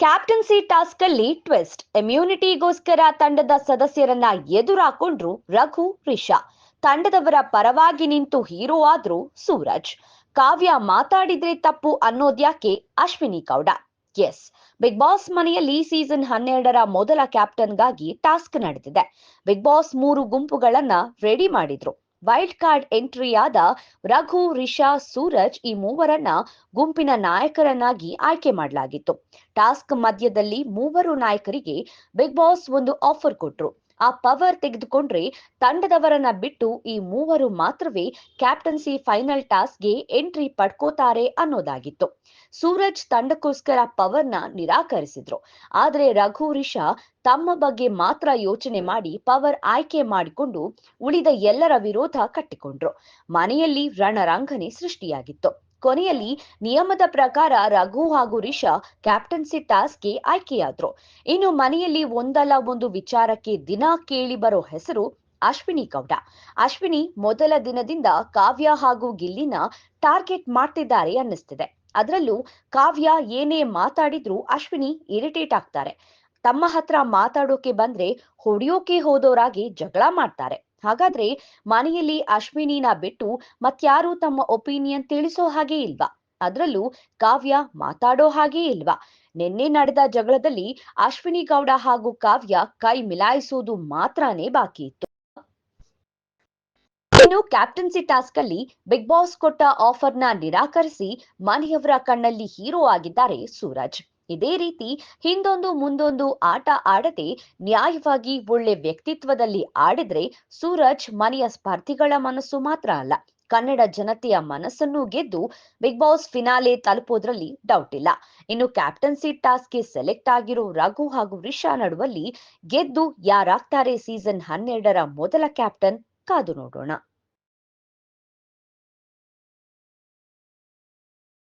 Captaincy task ಅಲ್ಲಿ twist. ಇಮ್ಯುನಿಟಿಗೋಸ್ಕರ ತಂಡದ ಸದಸ್ಯರನ್ನ ಎದುರಾಕೊಂಡ್ರು ರಘು, ರಿಷಾ. ತಂಡದವರ ಪರವಾಗಿ ನಿಂತು ಹೀರೋ ಆದ್ರು ಸೂರಜ್. ಕಾವ್ಯ ಮಾತಾಡಿದ್ರೆ ತಪ್ಪು ಅನ್ನೋದ್ಯಾಕೆ ಅಶ್ವಿನಿ ಗೌಡ? ಎಸ್. ಬಿಗ್ ಬಾಸ್ ಮನೆಯಲ್ಲಿ ಸೀಸನ್ ಹನ್ನೆರಡರ ಮೊದಲ ಕ್ಯಾಪ್ಟನ್ಗಾಗಿ ಟಾಸ್ಕ್ ನಡೆದಿದೆ. ಬಿಗ್ ಬಾಸ್ ಮೂರು ಗುಂಪುಗಳನ್ನ ರೆಡಿ ಮಾಡಿದ್ರು. ವೈಲ್ಡ್ ಕಾರ್ಡ್ ಎಂಟ್ರಿಯಾದ ರಘು, ರಿಷಾ, ಸೂರಜ್ ಈ ಮೂವರನ್ನ ಗುಂಪಿನ ನಾಯಕರನ್ನಾಗಿ ಆಯ್ಕೆ ಮಾಡಲಾಗಿತ್ತು. ಟಾಸ್ಕ್ ಮಧ್ಯದಲ್ಲಿ ಮೂವರು ನಾಯಕರಿಗೆ ಬಿಗ್ ಬಾಸ್ ಒಂದು ಆಫರ್ ಕೊಟ್ರು. ಆ ಪವರ್ ತೆಗೆದುಕೊಂಡ್ರೆ ತಂಡದವರನ್ನ ಬಿಟ್ಟು ಈ ಮೂವರು ಮಾತ್ರವೇ ಕ್ಯಾಪ್ಟನ್ಸಿ ಫೈನಲ್ ಟಾಸ್ಗೆ ಎಂಟ್ರಿ ಪಡ್ಕೋತಾರೆ ಅನ್ನೋದಾಗಿತ್ತು. ಸೂರಜ್ ತಂಡಕ್ಕೋಸ್ಕರ ಪವರ್ನ ನಿರಾಕರಿಸಿದ್ರು. ಆದ್ರೆ ರಘು, ರಿಷಾ ತಮ್ಮ ಬಗ್ಗೆ ಮಾತ್ರ ಯೋಚನೆ ಮಾಡಿ ಪವರ್ ಆಯ್ಕೆ ಮಾಡಿಕೊಂಡು ಉಳಿದ ಎಲ್ಲರ ವಿರೋಧ ಕಟ್ಟಿಕೊಂಡ್ರು. ಮನೆಯಲ್ಲಿ ರಣರಂಗನೆ ಸೃಷ್ಟಿಯಾಗಿತ್ತು. ಕೊನೆಯಲ್ಲಿ ನಿಯಮದ ಪ್ರಕಾರ ರಘು ಹಾಗೂ ರಿಷಾ ಕ್ಯಾಪ್ಟನ್ಸಿ ಟಾಸ್ಕ್ಗೆ ಆಯ್ಕೆಯಾದ್ರು. ಇನ್ನು ಮನೆಯಲ್ಲಿ ಒಂದಲ್ಲ ಒಂದು ವಿಚಾರಕ್ಕೆ ದಿನ ಕೇಳಿ ಬರೋ ಹೆಸರು ಅಶ್ವಿನಿ ಗೌಡ. ಅಶ್ವಿನಿ ಮೊದಲ ದಿನದಿಂದ ಕಾವ್ಯ ಹಾಗೂ ಗಿಲ್ಲಿನ ಟಾರ್ಗೆಟ್ ಮಾಡ್ತಿದ್ದಾರೆ ಅನ್ನಿಸ್ತಿದೆ. ಅದರಲ್ಲೂ ಕಾವ್ಯ ಏನೇ ಮಾತಾಡಿದ್ರು ಅಶ್ವಿನಿ ಇರಿಟೇಟ್ ಆಗ್ತಾರೆ. ತಮ್ಮ ಹತ್ರ ಮಾತಾಡೋಕೆ ಬಂದ್ರೆ ಹೊಡಿಯೋಕೆ ಹೋದೋರಾಗಿ ಜಗಳ ಮಾಡ್ತಾರೆ. ಹಾಗಾದ್ರೆ ಮನೆಯಲ್ಲಿ ಅಶ್ವಿನಿನ ಬಿಟ್ಟು ಮತ್ಯಾರು ತಮ್ಮ ಒಪಿನಿಯನ್ ತಿಳಿಸೋ ಹಾಗೆ ಇಲ್ವಾ? ಅದ್ರಲ್ಲೂ ಕಾವ್ಯ ಮಾತಾಡೋ ಹಾಗೆ ಇಲ್ವಾ? ನಿನ್ನೆ ನಡೆದ ಜಗಳದಲ್ಲಿ ಅಶ್ವಿನಿ ಗೌಡ ಹಾಗೂ ಕಾವ್ಯ ಕೈ ಮಿಲಾಯಿಸುವುದು ಮಾತ್ರನೇ ಬಾಕಿ ಇತ್ತು. ಇನ್ನು ಕ್ಯಾಪ್ಟನ್ಸಿ ಟಾಸ್ಕ್ ಅಲ್ಲಿ ಬಿಗ್ ಬಾಸ್ ಕೊಟ್ಟ ಆಫರ್ನ ನಿರಾಕರಿಸಿ ಮನೆಯವರ ಕಣ್ಣಲ್ಲಿ ಹೀರೋ ಆಗಿದ್ದಾರೆ ಸೂರಜ್. ಇದೇ ರೀತಿ ಹಿಂದೊಂದು ಮುಂದೊಂದು ಆಟ ಆಡದೆ ನ್ಯಾಯವಾಗಿ ಒಳ್ಳೆ ವ್ಯಕ್ತಿತ್ವದಲ್ಲಿ ಆಡಿದ್ರೆ ಸೂರಜ್ ಮನೆಯ ಸ್ಪರ್ಧಿಗಳ ಮನಸ್ಸು ಮಾತ್ರ ಅಲ್ಲ, ಕನ್ನಡ ಜನತೆಯ ಮನಸ್ಸನ್ನು ಗೆದ್ದು ಬಿಗ್ ಬಾಸ್ ಫಿನಾಲೆ ತಲುಪೋದ್ರಲ್ಲಿ ಡೌಟ್ ಇಲ್ಲ. ಇನ್ನು ಕ್ಯಾಪ್ಟನ್ಸಿ ಟಾಸ್ಕ್ಗೆ ಸೆಲೆಕ್ಟ್ ಆಗಿರೋ ರಘು ಹಾಗೂ ರಿಷಾ ನಡುವಲ್ಲಿ ಗೆದ್ದು ಯಾರಾಗ್ತಾರೆ ಸೀಸನ್ ಹನ್ನೆರಡರ ಮೊದಲ ಕ್ಯಾಪ್ಟನ್ ಕಾದು ನೋಡೋಣ.